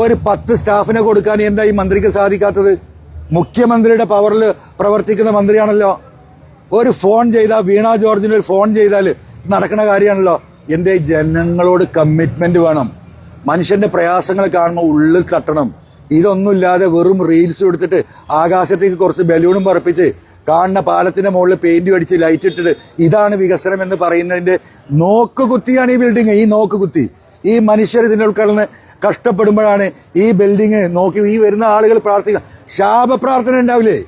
ഒരു പത്ത് സ്റ്റാഫിനെ കൊടുക്കാൻ എന്താ ഈ മന്ത്രിക്ക് സാധിക്കാത്തത്? മുഖ്യമന്ത്രിയുടെ പവറിൽ പ്രവർത്തിക്കുന്ന മന്ത്രിയാണല്ലോ. ഒരു ഫോൺ ചെയ്താൽ വീണ ജോർജിന് ഒരു ഫോൺ ചെയ്താൽ നടക്കുന്ന കാര്യമാണല്ലോ. എന്തേ ജനങ്ങളോട് കമ്മിറ്റ്മെന്റ് വേണം? മനുഷ്യന്റെ പ്രയാസങ്ങൾ കാണുമ്പോൾ ഉള്ളിൽ തട്ടണം. ഇതൊന്നുമില്ലാതെ വെറും റീൽസ് എടുത്തിട്ട് ആകാശത്തേക്ക് കുറച്ച് ബലൂണും പറപ്പിച്ച് കാണുന്ന പാലത്തിന്റെ മുകളിൽ പെയിന്റ് അടിച്ച് ലൈറ്റ് ഇട്ടിട്ട് ഇതാണ് വികസനം എന്ന് പറയുന്നതിന്റെ നോക്കുകുത്തിയാണ് ഈ ബിൽഡിങ് ഈ നോക്കുകുത്തി. ഈ മനുഷ്യർ ഇതിന്റെ ഉൾക്കടന്ന് കഷ്ടപ്പെടുമ്പോഴാണ് ഈ ബിൽഡിങ് നോക്കി ഈ വരുന്ന ആളുകൾ പ്രാർത്ഥിക്കുക. ശാപപ്രാർത്ഥന ഉണ്ടാവില്ലേ?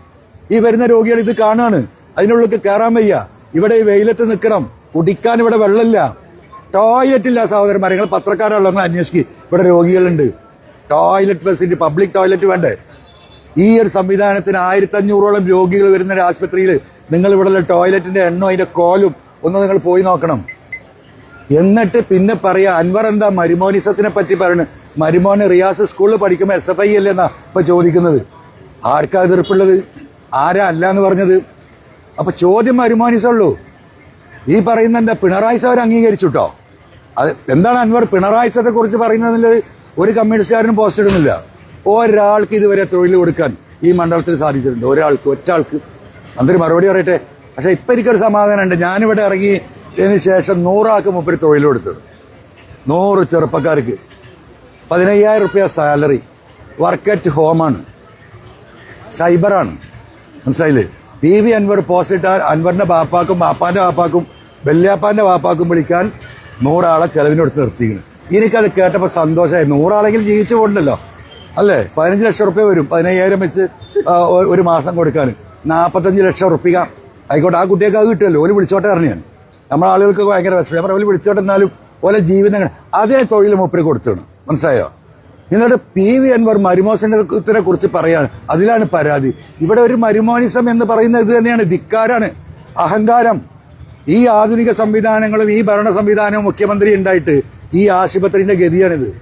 ഈ വരുന്ന രോഗികൾ ഇത് കാണാണ്. അതിനുള്ളിൽ കയറാൻ വയ്യ. ഇവിടെ വെയിലത്ത് നിൽക്കണം. കുടിക്കാൻ ഇവിടെ വെള്ളമില്ല. ടോയ്ലറ്റ് ഇല്ല സഹോദരന്മാരെ. നിങ്ങൾ പത്രക്കാരുള്ള അന്വേഷിക്കുക ഇവിടെ രോഗികളുണ്ട്. ടോയ്ലറ്റ് ഫെസിലിറ്റി പബ്ലിക് ടോയ്ലറ്റ് വേണ്ടേ? ഈ ഒരു സംവിധാനത്തിന് ആയിരത്തി അഞ്ഞൂറോളം രോഗികൾ വരുന്ന ഒരു ആശുപത്രിയിൽ നിങ്ങൾ ഇവിടെയുള്ള ടോയ്ലറ്റിന്റെ എണ്ണോ അതിന്റെ കോലും ഒന്ന് നിങ്ങൾ പോയി നോക്കണം. എന്നിട്ട് പിന്നെ പറയാ അൻവർ എന്താ മരുമോനിസത്തിനെ പറ്റി പറയുന്നത് മരുമോന് റിയാസ് സ്കൂളിൽ പഠിക്കുമ്പോൾ എസ് എഫ് ഐ അല്ലെന്നാ ഇപ്പൊ ചോദിക്കുന്നത്. ആർക്കാ എതിർപ്പുള്ളത്? ആരാ അല്ല എന്ന് പറഞ്ഞത്? അപ്പൊ ചോദ്യം മരുമോനിസുള്ളൂ. ഈ പറയുന്ന എന്താ പിണറായി സാർ അംഗീകരിച്ചുട്ടോ? അത് എന്താണ് അൻവർ പിണറായി സാറെ കുറിച്ച് പറയുന്നത് ഒരു കമ്മ്യൂണിസ്റ്റുകാരനും പോസ്റ്റ് ഇടുന്നില്ല. ഒരാൾക്ക് ഇതുവരെ തൊഴിൽ കൊടുക്കാൻ ഈ മണ്ഡലത്തിൽ സാധിച്ചിട്ടുണ്ട്. ഒരാൾക്ക് ഒറ്റാൾക്ക്. മന്ത്രി മറുപടി പറയട്ടെ? പക്ഷെ ഇപ്പൊ എനിക്കൊരു സമാധാനമുണ്ട്. ഞാനിവിടെ ഇറങ്ങിയതിന് ശേഷം നൂറാൾക്ക് മുപ്പര് തൊഴിൽ കൊടുത്തത് നൂറ് ചെറുപ്പക്കാർക്ക്. പതിനയ്യായിരം റുപ്യ സാലറി. വർക്ക് അറ്റ് ഹോമാണ് സൈബറാണ് മനസ്സിലായില്ലേ? പി വി അൻവർ പോസ്റ്റ് ഇട്ടാൽ അൻവറിന്റെ ബാപ്പാക്കും ബാപ്പാന്റെ ബാപ്പാക്കും വല്യാപ്പാന്റെ ബാപ്പാക്കും വിളിക്കാൻ നൂറാളെ ചെലവിനെടുത്ത് നിർത്തിക്കണം എനിക്കത് കേട്ടപ്പോൾ സന്തോഷമായി. നൂറാളെങ്കിലും ജീവിച്ചു പോകണ്ടല്ലോ. അല്ലേ? പതിനഞ്ച് ലക്ഷം റുപ്യ വരും. പതിനയ്യായിരം വെച്ച് ഒരു മാസം കൊടുക്കാൻ നാൽപ്പത്തഞ്ച് ലക്ഷം റുപ്യ ആയിക്കോട്ടെ ആ കുട്ടിയൊക്കെ അത് കിട്ടുമല്ലോ. ഓൽ വിളിച്ചോട്ടെ അറിഞ്ഞു ഞാൻ. നമ്മുടെ ആളുകൾക്ക് ഭയങ്കര വിഷമം. അവർ ഓൽ വിളിച്ചോട്ടെ എന്നാലും ഓലെ ജീവിതം അതേ തൊഴിൽ മൂപ്പര് കൊടുത്താണ്. മനസ്സിലായോ? എന്നിട്ട് പി വി അൻവർ മരുമോസനത്തിനെ കുറിച്ച് പറയാണ്. അതിലാണ് പരാതി. ഇവിടെ ഒരു മരുമോനിസം എന്ന് പറയുന്നത് ഇത് തന്നെയാണ്. ധിക്കാരാണ്. അഹങ്കാരം. ഈ ആധുനിക സംവിധാനങ്ങളും ഈ ഭരണ സംവിധാനവും മുഖ്യമന്ത്രി ഉണ്ടായിട്ട് ഈ ആശുപത്രിന്റെ ഗതിയാണിത്.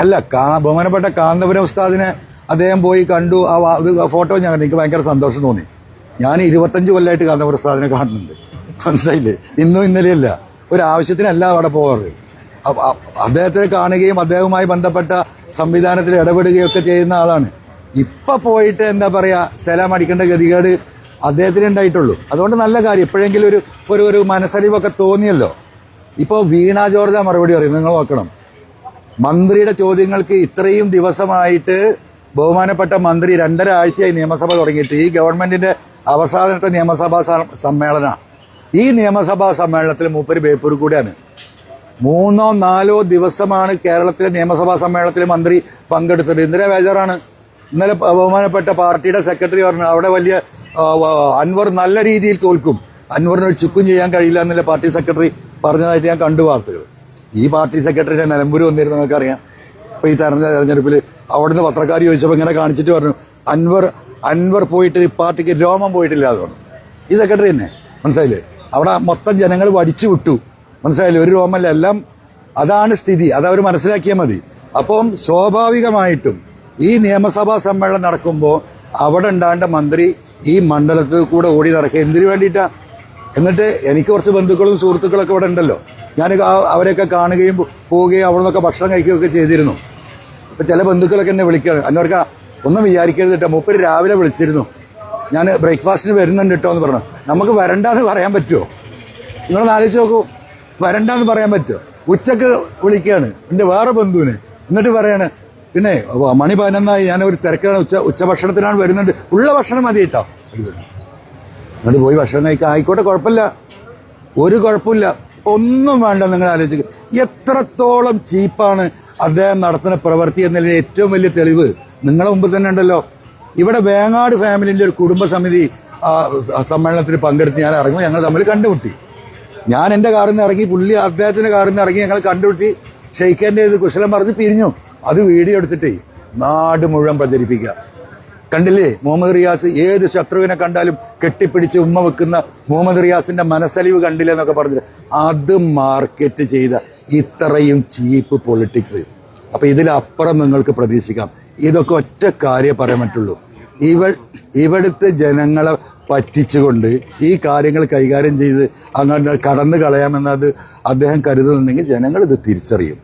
അല്ല കാ ബഹുമാനപ്പെട്ട കാന്തപുരം ഉസ്താദിനെ അദ്ദേഹം പോയി കണ്ടു. ആ ഫോട്ടോ ഞാൻ എനിക്ക് ഭയങ്കര സന്തോഷം തോന്നി. ഞാൻ ഇരുപത്തഞ്ച് കൊല്ലമായിട്ട് കാന്തപുരം ഉസ്താദിനെ കാണുന്നുണ്ട്. മനസ്സിലായില്ലേ? ഇന്നും ഇന്നലെയല്ല. ഒരു ആവശ്യത്തിനല്ല അവിടെ പോകാറ്. അദ്ദേഹത്തെ കാണുകയും അദ്ദേഹവുമായി ബന്ധപ്പെട്ട സംവിധാനത്തിൽ ഇടപെടുകയും ഒക്കെ ചെയ്യുന്ന ആളാണ്. ഇപ്പൊ പോയിട്ട് എന്താ പറയാ സലാം അടിക്കേണ്ട ഗതികേട് അദ്ദേഹത്തിന് ഉണ്ടായിട്ടുള്ളൂ. അതുകൊണ്ട് നല്ല കാര്യം. എപ്പോഴെങ്കിലും ഒരു ഒരു ഒരു മനസ്സലിവൊക്കെ തോന്നിയല്ലോ. ഇപ്പോൾ വീണ ജോർജ മറുപടി പറയും നിങ്ങൾ നോക്കണം. മന്ത്രിയുടെ ചോദ്യങ്ങൾക്ക് ഇത്രയും ദിവസമായിട്ട് ബഹുമാനപ്പെട്ട മന്ത്രി രണ്ടര ആഴ്ചയായി നിയമസഭ തുടങ്ങിയിട്ട്. ഈ ഗവൺമെന്റിന്റെ അവസാനത്തെ നിയമസഭാ സമ്മേളന. ഈ നിയമസഭാ സമ്മേളനത്തിൽ മൂപ്പര് ബേപ്പൂർ കൂടെയാണ്. മൂന്നോ നാലോ ദിവസമാണ് കേരളത്തിലെ നിയമസഭാ സമ്മേളനത്തിൽ മന്ത്രി പങ്കെടുത്തത്. ഇന്ദിരാ ബേജാറാണ്? ഇന്നലെ ബഹുമാനപ്പെട്ട പാർട്ടിയുടെ സെക്രട്ടറി പറഞ്ഞു അവിടെ വലിയ അൻവർ നല്ല രീതിയിൽ തോൽക്കും. അൻവറിന് ഒരു ചുക്കും ചെയ്യാൻ കഴിയില്ല എന്നല്ല പാർട്ടി സെക്രട്ടറി പറഞ്ഞതായിട്ട് ഞാൻ കണ്ടു വാർത്തകൾ. ഈ പാർട്ടി സെക്രട്ടറിയുടെ നിലമ്പൂർ വന്നിരുന്നു നിങ്ങൾക്കറിയാം. ഇപ്പൊ ഈ തെരഞ്ഞ തെരഞ്ഞെടുപ്പിൽ അവിടുന്ന് പത്രക്കാർ ചോദിച്ചപ്പോൾ ഇങ്ങനെ കാണിച്ചിട്ട് പറഞ്ഞു അൻവർ അൻവർ പോയിട്ട് ഈ പാർട്ടിക്ക് രോമം പോയിട്ടില്ല എന്ന് ഈ സെക്രട്ടറി തന്നെ മനസ്സിലായില്ലേ? അവിടെ മൊത്തം ജനങ്ങൾ വടിച്ചു വിട്ടു. മനസ്സിലായില്ലേ? ഒരു രോമല്ല എല്ലാം അതാണ് സ്ഥിതി. അത് അവർ മനസ്സിലാക്കിയാൽ മതി. അപ്പം സ്വാഭാവികമായിട്ടും ഈ നിയമസഭാ സമ്മേളനം നടക്കുമ്പോൾ അവിടെ ഉണ്ടാണ്ട മന്ത്രി ഈ മണ്ഡലത്തിൽ കൂടെ ഓടി നടക്കുക എന്തിനു വേണ്ടിയിട്ടാണ് എന്നിട്ട് എനിക്ക് കുറച്ച് ബന്ധുക്കളും സുഹൃത്തുക്കളൊക്കെ ഇവിടെ ഉണ്ടല്ലോ. ഞാൻ അവരെയൊക്കെ കാണുകയും പോവുകയും അവിടെ നിന്നൊക്കെ ഭക്ഷണം കഴിക്കുകയൊക്കെ ചെയ്തിരുന്നു. അപ്പം ചില ബന്ധുക്കളൊക്കെ എന്നെ വിളിക്കുകയാണ് അന്നവർക്ക് ഒന്നും വിചാരിക്കരുത് കേട്ടോ മൂപ്പര് രാവിലെ വിളിച്ചിരുന്നു. ഞാൻ ബ്രേക്ക്ഫാസ്റ്റിന് വരുന്നുണ്ട് കേട്ടോ എന്ന് പറഞ്ഞു. നമുക്ക് വരണ്ടെന്ന് പറയാൻ പറ്റുമോ നിങ്ങളൊന്ന് ആലോചിച്ച് നോക്കൂ. വരണ്ടെന്ന് പറയാൻ പറ്റുമോ? ഉച്ചയ്ക്ക് വിളിക്കുകയാണ്. എന്റെ വേറെ ബന്ധുവിന്. എന്നിട്ട് പറയാണ് പിന്നെ മണി പതിനൊന്നായി. ഞാൻ ഒരു തിരക്കാണ് ഉച്ച ഉച്ചഭക്ഷണത്തിനാണ് വരുന്നുണ്ട് ഉള്ള ഭക്ഷണം മതി കേട്ടോ എന്നിട്ട് പോയി ഭക്ഷണം കഴിക്കാൻ. ആയിക്കോട്ടെ കുഴപ്പമില്ല. ഒരു കുഴപ്പമില്ല. ഒന്നും വേണ്ട നിങ്ങൾ ആലോചിക്കുക എത്രത്തോളം ചീപ്പാണ് അദ്ദേഹം നടത്തുന്ന പ്രവൃത്തി എന്നതിന് ഏറ്റവും വലിയ തെളിവ്. നിങ്ങളെ മുമ്പ് തന്നെ ഉണ്ടല്ലോ. ഇവിടെ വേങ്ങാട് ഫാമിലിന്റെ ഒരു കുടുംബ സമിതി സമ്മേളനത്തിൽ പങ്കെടുത്ത് ഞാൻ ഇറങ്ങുമ്പോൾ ഞങ്ങൾ തമ്മിൽ കണ്ടുമുട്ടി. ഞാൻ എന്റെ കാറിൽ നിന്ന് ഇറങ്ങി പുള്ളി അദ്ദേഹത്തിന്റെ കാറിൽ നിന്ന് ഇറങ്ങി ഞങ്ങൾ കണ്ടുപിട്ടി ഷെയ്ഖന്റെ ഇത് കുശലം പറഞ്ഞ് പിരിഞ്ഞു. അത് വീഡിയോ എടുത്തിട്ടേ നാട് മുഴുവൻ പ്രചരിപ്പിക്കുക. കണ്ടില്ലേ? മുഹമ്മദ് റിയാസ് ഏത് ശത്രുവിനെ കണ്ടാലും കെട്ടിപ്പിടിച്ച് ഉമ്മ വെക്കുന്ന മുഹമ്മദ് റിയാസിന്റെ മനസ്സലിവ് കണ്ടില്ല എന്നൊക്കെ പറഞ്ഞിട്ട് അത് മാർക്കറ്റ് ചെയ്ത ഇത്രയും ചീപ്പ് പൊളിറ്റിക്സ് അപ്പോൾ ഇതിലപ്പുറം നിങ്ങൾക്ക് പ്രതീക്ഷിക്കാം. ഇതൊക്കെ ഒറ്റ കാര്യം പറയാൻ പറ്റുള്ളൂ. ഇവ ഇവിടുത്തെ ജനങ്ങളെ പറ്റിച്ചുകൊണ്ട് ഈ കാര്യങ്ങൾ കൈകാര്യം ചെയ്ത് അങ്ങനെ കടന്നു കളയാമെന്നത് അദ്ദേഹം കരുതുന്നുണ്ടെങ്കിൽ ജനങ്ങൾ ഇത് തിരിച്ചറിയും.